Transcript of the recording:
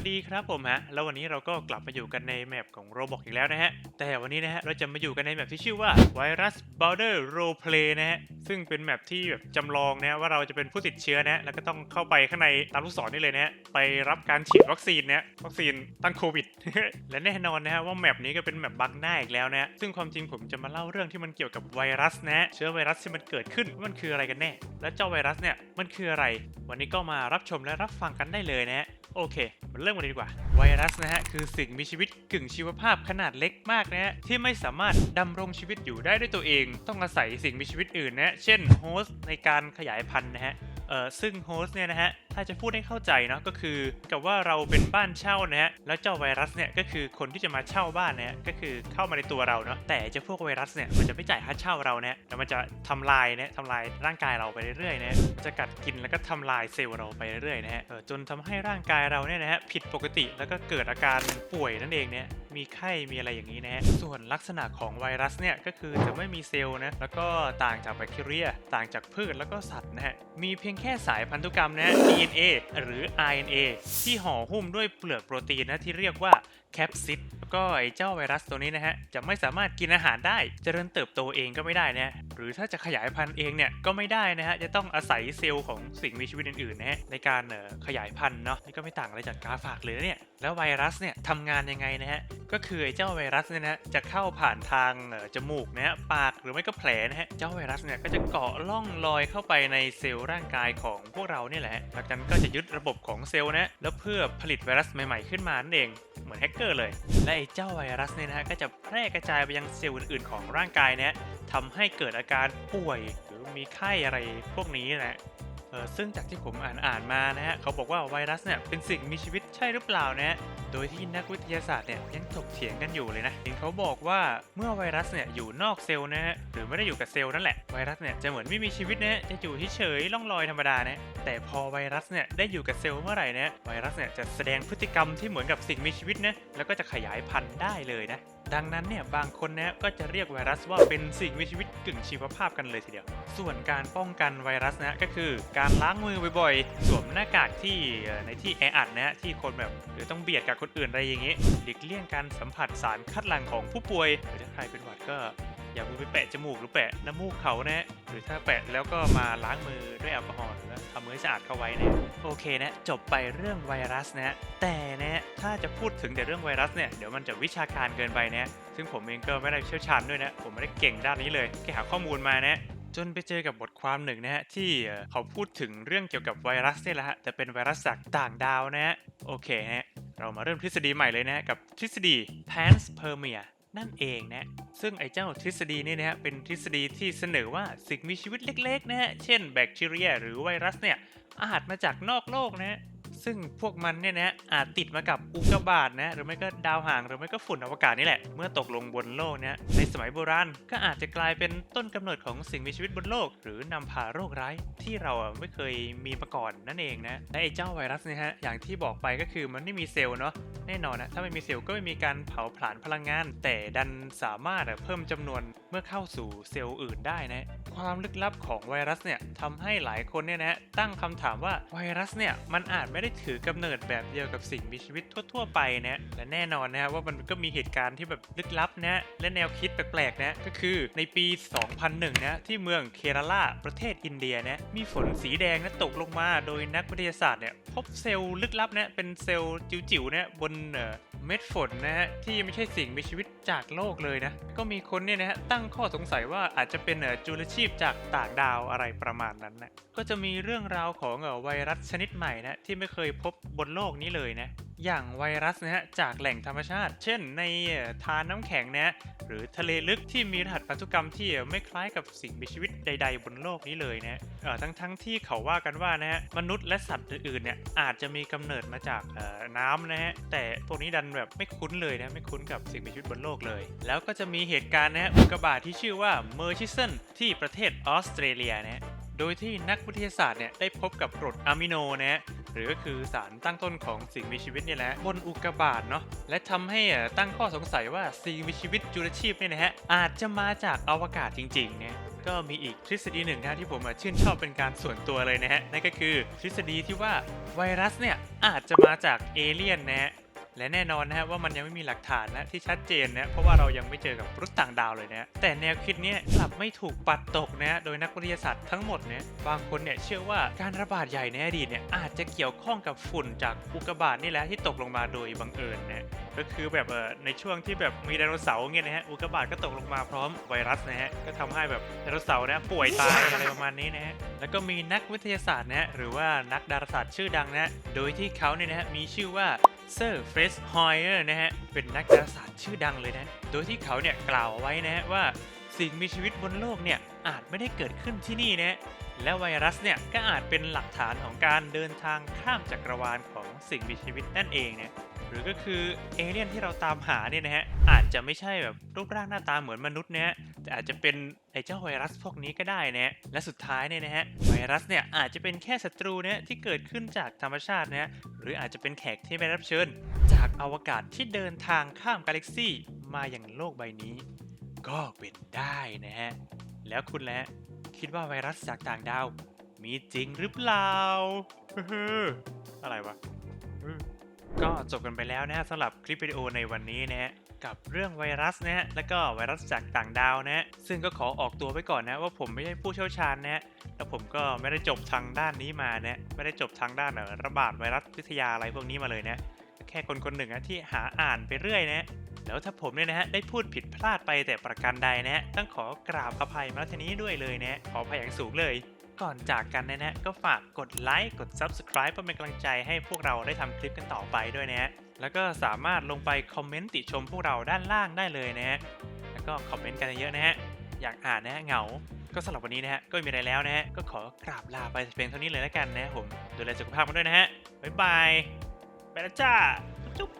วัสดีครับผมฮะ แล้ววันนี้เราก็กลับมาอยู่กันในแมปของ Roblox อีกแล้วนะฮะ แต่วันนี้นะฮะ เราจะมาอยู่กันในแมปที่ชื่อว่า Virus Border Roleplay นะฮะ ซึ่งเป็นแมปที่แบบจำลองนะว่าเราจะเป็นผู้ติดเชื้อนะ แล้วก็ต้องเข้าไปข้างในตามลูกศรนี่เลยนะฮะ ไปรับการฉีดวัคซีนนะวัคซีนต้านโควิด และแน่นอนนะฮะว่าแมปนี้ก็เป็นแมปบักหน้าอีกแล้วนะฮะซึ่งความจริงผมจะมาเล่าเรื่องที่มันเกี่ยวกับไวรัสนะเชื้อไวรัสที่มันเกิดขึ้นว่ามันคืออะไรกันแน่ และเจ้าไวรัสเนี่ยมันคืออะไร วันนี้ก็มารับชมและรับฟังกันได้เลยนะฮะ โอเคมาเริ่มกันเลยดีกว่า ไวรัสนะฮะ คือสิ่งมีชีวิตกึ่งชีวภาพขนาดเล็กมากนะฮะ ที่ไม่สามารถดำรงชีวิตอยู่ได้ด้วยตัวเอง ต้องอาศัยสิ่งมีชีวิตอื่นนะฮะ เช่นโฮสต์ในการขยายพันธุ์นะฮะ เอ่อซึ่งโฮสต์เนี่ยนะฮะถ้าจะพูดให้เข้าใจเนาะก็คือกับว่าเราเป็นบ้านเช่านะฮะแล้วเจ้าไวรัสเนี่ยก็คือคนที่จะมาเช่าบ้านนะฮะก็คือเข้ามาในตัวเราเนาะแต่จ้าพวกไวรัสเนี่ยมันจะไม่จ่ายค่าเช่าเราเนะฮะแต่มันจะทำลายเนะทำลายร่างกายเราไปเรื่อยๆนะจะกัดกินแล้วก็ทำลายเซลล์เราไปเรื่อยๆนะฮะเออจนทำให้ร่างกายเราเนี่ยนะฮะผิดปกติแล้วก็เกิดอาการป่วยนั่นเองเนี่ย มีไข้มีอะไรอย่างนี้นะฮะส่วนลักษณะของไวรัสเนี่ยก็คือจะไม่มีเซลล์นะแล้วก็ต่างจากแบคทีเรีย ต่างจากพืชแล้วก็สัตว์นะฮะมีเพียงแค่สายพันธุกรรมนะฮะ DNA หรือ RNA ที่ห่อหุ้มด้วยเปลือกโปรตีนนะที่เรียกว่าแคปซิดแล้วก็ไอ้เจ้าไวรัสตัวนี้นะฮะ จะไม่สามารถกินอาหารได้จเจริญเติบโตเองก็ไม่ได้นะหรือถ้าจะขยายพันธุ์เองเนี่ยก็ไม่ได้นะฮะ จะต้องอาศัยเซลล์ของสิ่งมีชีวิตอื่นๆนะฮะในการขยายพันธุ์เนาะนี่ก็ไม่ต่างอะไรจากกาฝากเลยนะเนี่ยแล้วไวรัสเนี่ยทำงานยังไงนะฮะ ก็คือไอ้เจ้าไวรัสเนี่ยนะจะเข้าผ่านทางจมูกนะฮะปากหรือไม่ก็แผลนะฮะ เจ้าไวรัสเนี่ยก็จะเกาะล่องลอยเข้าไปในเซลล์ร่างกายของพวกเราเนี่ยแหละหลังจากนั้นก็จะยึดระบบของเซลล์นะแล้วเพื่อผลิตไวรัสใหม่ๆขึ้นมานั่นเองเหมือนแฮกเกอร์เลย และไอ้เจ้าไวรัสเนี่ยนะฮะก็จะแพร่กระจายไปยังเซลล์อื่นๆ ของร่างกายนะฮะทำให้เกิดอาการป่วยหรือมีไข้อะไรพวกนี้นะฮะ ซึ่งจากที่ผมอ่านอ่านมานะฮะเขาบอกว่าไวรัสเนี่ยเป็นสิ่งมีชีวิตใช่หรือเปล่านะฮะโดยที่นักวิทยาศาสตร์เนี่ยยังถกเถียงกันอยู่เลยนะเห็นเขาบอกว่าเมื่อไวรัสเนี่ยอยู่นอกเซลล์นะฮะหรือไม่ได้อยู่กับเซลล์นั่นแหละไวรัสเนี่ยจะเหมือนไม่มีชีวิตนะฮะจะอยู่เฉยๆล่องลอยธรรมดานะแต่พอไวรัสเนี่ยได้อยู่กับเซลล์เมื่อไหร่นะไวรัสเนี่ยจะแสดงพฤติกรรมที่เหมือนกับสิ่งมีชีวิตนะแล้วก็จะขยายพันธุ์ได้เลยนะ ดังนั้นเนี่ยบางคนนะก็จะเรียกไวรัสว่าเป็นสิ่งมีชีวิตกึ่งชีวภาพกันเลยทีเดียว ส่วนการป้องกันไวรัสนะก็คือการล้างมือบ่อยๆ สวมหน้ากากที่ในที่แออัดนะที่คนแบบหรือต้องเบียดกับคนอื่นอะไรอย่างงี้หลีกเลี่ยงการสัมผัสสารคัดหลั่งของผู้ป่วยหรือถ้าใครเป็นหวัดก็อย่ามือไปแปะจมูกหรือแปะน้ำมูกเขานะหรือถ้าแปะแล้วก็มาล้างมือด้วยแอลกอฮอล์หรือว่าทำมือให้สะอาดเข้าไว้นะโอเคนะจบไปเรื่องไวรัสนะแต่นะ ถ้าจะพูดถึงแต่เรื่องไวรัสเนี่ยเดี๋ยวมันจะวิชาการเกินไปนะซึ่งผมเองก็ไม่ได้เชี่ยวชาญด้วยนะผมไม่ได้เก่งด้านนี้เลยแค่หาข้อมูลมานะจนไปเจอกับบทความหนึ่งนะฮะที่เขาพูดถึงเรื่องเกี่ยวกับไวรัสเนี่ยแหละฮะแต่เป็นไวรัสจากต่างดาวนะฮะโอเคฮะเรามาเริ่มทฤษฎีใหม่เลยนะฮะกับทฤษฎี panspermia นั่นเองนะ ซึ่งไอ้เจ้าทฤษฎีนี้นะฮะเป็นทฤษฎีที่เสนอว่าสิ่งมีชีวิตเล็กๆนะฮะเช่นแบคทีเรีย หรือไวรัสเนี่ยอาจมาจากนอกโลกนะฮะ ซึ่งพวกมันเนี่ยนะอาจติดมากับอุกกาบาตนะหรือไม่ก็ดาวห่างหรือไม่ก็ฝุ่นอวกาศนี่แหละ เมื่อตกลงบนโลกเนี่ยในสมัยโบราณก็อาจจะกลายเป็นต้นกำเนิดของสิ่งมีชีวิตบนโลก หรือนำพาโรคร้ายที่เราไม่เคยมีมาก่อนนั่นเองนะและไอ้เจ้าไวรัสเนี่ยฮะอย่างที่บอกไปก็คือมันไม่มีเซลล์เนาะแน่นอนนะถ้าไม่มีเซลล์ก็ไม่มีการเผาผลาญพลังงาน แต่ดันสามารถเพิ่มจำนวนเมื่อเข้าสู่เซลล์อื่นได้นะความลึกลับของไวรัสเนี่ยทำให้หลายคนเนี่ยนะตั้งคำถามว่าไวรัสเนี่ยมันอาจไม่ได้ถือกำเนิดแบบเดียวกับสิ่งมีชีวิตทั่ว ๆ ไปนะและแน่นอนนะฮะว่ามันก็มีเหตุการณ์ที่แบบลึกลับนะและแนวคิดแปลกๆนะก็คือในปี 2001 นะที่เมืองเคราลาประเทศอินเดียนะมีฝนสีแดงนะตกลงมา โดยนักวิทยาศาสตร์เนี่ยพบเซลล์ลึกลับนะเป็นเซลล์จิ๋วๆนะบนเอ่อเม็ดฝนนะฮะที่ไม่ใช่สิ่งมีชีวิตจากโลกเลยนะ ก็มีคนเนี่ยนะฮะตั้งข้อสงสัยว่าอาจจะเป็นเอ่อจุลชีพจากต่างดาวอะไรประมาณนั้นนะก็จะมีเรื่องราวของเอ่อไวรัสชนิดใหม่นะที่ไม่เคคยพบบนโลกนี้เลยนะ อย่างไวรัสนะฮะจากแหล่งธรรมชาติ เช่น ในทานน้ำแข็งนะฮะหรือทะเลลึกที่มีรหัสพันธุกรรมที่ไม่คล้ายกับสิ่งมีชีวิตใด ๆ บนโลกนี้เลยนะเออทั้งทั้งที่เขาว่ากันว่านะฮะมนุษย์และสัตว์อื่นๆเนี่ยอาจจะมีกำเนิดมาจากน้ำนะฮะแต่พวกนี้ดันแบบไม่คุ้นเลยนะไม่คุ้นกับสิ่งมีชีวิตบนโลกเลย แล้วก็จะมีเหตุการณ์นะฮะอุกกาบาตที่ชื่อว่าเมอร์ชิสันที่ประเทศออสเตรเลียนะโดยที่นักวิทยาศาสตร์เนี่ยได้พบกับกรดอะมิโนนะฮะ รือก็คือสารตั้งต้นของสิ่งมีชีวิตนี่แหละบนอุกกาบาตเนาะและทำให้อ่อตั้งข้อสงสัยว่าสิ่งมีชีวิตจุลชีพเนี่ยนะฮะอาจจะมาจากอวกาศจริงๆเนี่ยก็มีอีกทฤษฎีหนึ่งนะที่ผมชื่นชอบเป็นการส่วนตัวเลยนะฮะนั่นก็คือทฤษฎีที่ว่าไวรัสเนี่ยอาจจะมาจากเอเลี่ยนนะฮะ และแน่นอนนะฮะว่ามันยังไม่มีหลักฐานนะที่ชัดเจนนะเพราะว่าเรายังไม่เจอกับมนุษย์ต่างดาวเลยนะแต่แนวคิดนี้กลับไม่ถูกปัดตกนะโดยนักวิทยาศาสตร์ทั้งหมดเนี่ยบางคนเนี่ยเชื่อว่าการระบาดใหญ่ในอดีตเนี่ยอาจจะเกี่ยวข้องกับฝุ่นจากอุกกาบาตนี่แหละที่ตกลงมาโดยบังเอิญนะก็คือแบบเออในช่วงที่แบบมีไดโนเสาร์เงี้ยนะฮะอุกกาบาตก็ตกลงมาพร้อมไวรัสนะฮะก็ทำให้แบบไดโนเสาร์เนี่ยป่วยตายอะไรประมาณนี้นะฮะแล้วก็มีนักวิทยาศาสตร์นะหรือว่านักดาราศาสตร์ชื่อดังนะโดยที่เขาเนี่ยนะฮะมีชื่อว่า เซอร์เฟรสฮอยเออร์นะฮะ เป็นนักดาราศาสตร์ชื่อดังเลยนะ โดยที่เขาเนี่ยกล่าวไว้นะฮะว่าสิ่งมีชีวิตบนโลกเนี่ยอาจไม่ได้เกิดขึ้นที่นี่นะและไวรัสเนี่ยก็อาจเป็นหลักฐานของการเดินทางข้ามจักรวาลของสิ่งมีชีวิตนั่นเองเนี่ยหรือก็คือเอเลี่ยนที่เราตามหาเนี่ยนะฮะอาจจะไม่ใช่แบบรูปร่างหน้าตาเหมือนมนุษย์นะฮะ แต่อาจจะเป็นไอ้เจ้าไวรัสพวกนี้ก็ได้นะฮะและสุดท้ายเนี่ยนะฮะไวรัสเนี่ยอาจจะเป็นแค่ศัตรูเนะฮะที่เกิดขึ้นจากธรรมชาตินะฮะหรืออาจจะเป็นแขกที่ไม่รับเชิญ จากอวกาศที่เดินทางข้ามกาแล็กซี่มาอย่างโลกใบนี้ ก็เป็นได้นะฮะแล้วคุณแหละคิดว่าไวรัสจากต่างดาวมีจริงหรือเปล่าอะไรวะ ก็จบกันไปแล้วนะฮะสำหรับคลิปวิดีโอในวันนี้นะฮะกับเรื่องไวรัสนะฮะแล้วก็ไวรัสจากต่างดาวนะฮะซึ่งก็ขอออกตัวไว้ก่อนนะว่าผมไม่ใช่ผู้เชี่ยวชาญนะฮะแล้วผมก็ไม่ได้จบทางด้านนี้มานะไม่ได้จบทางด้านระบาดไวรัสวิทยาอะไรพวกนี้มาเลยนะแค่คนคนหนึ่งนะที่หาอ่านไปเรื่อยนะแล้วถ้าผมเนี่ยนะฮะได้พูดผิดพลาดไปแต่ประการใดนะฮะต้องขอกราบอภัยมาที่นี้ด้วยเลยนะขออภัยอย่างสูงเลย ก่อนจากกันนะฮะก็ฝากกดไลค์กด Subscribe เพื่อเป็นกำลังใจให้พวกเราได้ทำคลิปกันต่อไปด้วยนะฮะแล้วก็สามารถลงไปคอมเมนต์ติชมพวกเราด้านล่างได้เลยนะฮะแล้วก็คอมเมนต์กันเยอะๆนะฮะอยากอ่านนะฮะเหงา ก็สำหรับวันนี้นะฮะก็ไม่มีอะไรแล้วนะฮะก็ขอกราบลาไปเพียงเท่านี้เลยแล้วกันนะผมดูแลสุขภาพกันด้วยนะฮะบ๊ายบายไปแล้วจ้าจุ๊บ